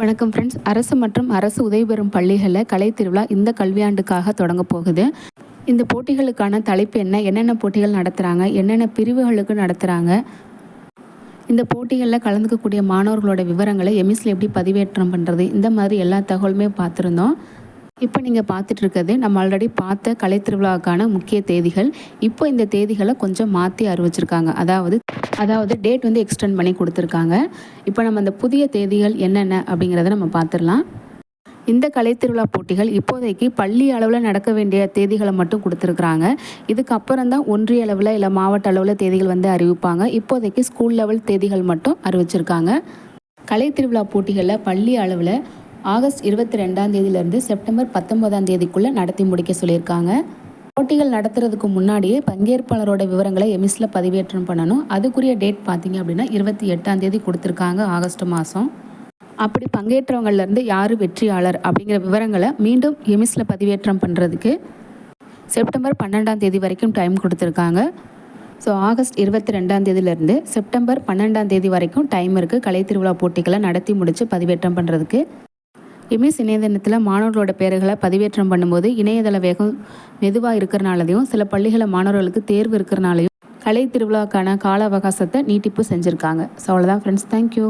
வணக்கம் ஃப்ரெண்ட்ஸ் அரசு மற்றும் அரசு உதவி பெறும் பள்ளிகளில் கலை திருவிழா இந்த கல்வியாண்டுக்காக தொடங்க போகுது. இந்த போட்டிகளுக்கான தலைப்பு என்ன? என்னென்ன போட்டிகள் நடத்துகிறாங்க என்னென்ன பிரிவுகளுக்கு நடத்துகிறாங்க இந்த போட்டிகளில் கலந்துக்கக்கூடிய மாணவர்களோட விவரங்களை எமிஸில் எப்படி பதிவேற்றம் பண்ணுறது இந்த மாதிரி எல்லா தகவலுமே பார்த்துருந்தோம். இப்போ நீங்கள் பார்த்துட்டு இருக்கிறது நம்ம ஆல்ரெடி பார்த்த கலை திருவிழாவுக்கான முக்கிய தேதிகள். இப்போ இந்த தேதிகளை கொஞ்சம் மாற்றி அறிவிச்சிருக்காங்க. அதாவது அதாவது டேட் வந்து எக்ஸ்டெண்ட் பண்ணி கொடுத்துருக்காங்க. இப்போ நம்ம அந்த புதிய தேதிகள் என்னென்ன அப்படிங்கிறத நம்ம பார்த்துடலாம். இந்த கலைத்திருவிழா போட்டிகள் இப்போதைக்கு பள்ளி அளவில் நடக்க வேண்டிய தேதிகளை மட்டும் கொடுத்துருக்குறாங்க. இதுக்கப்புறம் தான் ஒன்றிய அளவில் இல்லை மாவட்ட அளவில் தேதிகள் வந்து அறிவிப்பாங்க. இப்போதைக்கு ஸ்கூல் லெவல் தேதிகள் மட்டும் அறிவிச்சிருக்காங்க. கலைத்திருவிழா போட்டிகளில் பள்ளி அளவில் ஆகஸ்ட் இருபத்தி ரெண்டாம் தேதியிலேருந்து செப்டம்பர் பத்தொன்பதாம் தேதிக்குள்ளே நடத்தி முடிக்க சொல்லியிருக்காங்க. போட்டிகள் நடத்துறதுக்கு முன்னாடியே பங்கேற்பாளரோட விவரங்களை எமிஸில் பதிவேற்றம் பண்ணணும். அதுக்குரிய டேட் பார்த்தீங்க அப்படின்னா இருபத்தி எட்டாம் தேதி கொடுத்துருக்காங்க ஆகஸ்ட் மாதம் அப்படி பங்கேற்றவங்கள்லேருந்து யார் வெற்றியாளர் அப்படிங்கிற விவரங்களை மீண்டும் எமிஸில் பதிவேற்றம் பண்ணுறதுக்கு செப்டம்பர் பன்னெண்டாம் தேதி வரைக்கும் டைம் கொடுத்துருக்காங்க. ஸோ ஆகஸ்ட் இருபத்தி ரெண்டாம் தேதியிலேருந்து செப்டம்பர் பன்னெண்டாம் தேதி வரைக்கும் டைம் இருக்குது கலை திருவிழா போட்டிகளை நடத்தி முடித்து பதிவேற்றம் பண்ணுறதுக்கு எம்எஸ் இணையதளத்தில் மாணவர்களோட பேர்களை பதிவேற்றம் பண்ணும்போது இணையதள வேகம் மெதுவாக இருக்கிறனாலையும் சில பள்ளிகளில் மாணவர்களுக்கு தேர்வு இருக்கிறனாலையும் கலை திருவிழாக்கான கால அவகாசத்தை நீட்டிப்பு செஞ்சுருக்காங்க. ஸோ அவ்வளோதான் ஃப்ரெண்ட்ஸ் தேங்க்யூ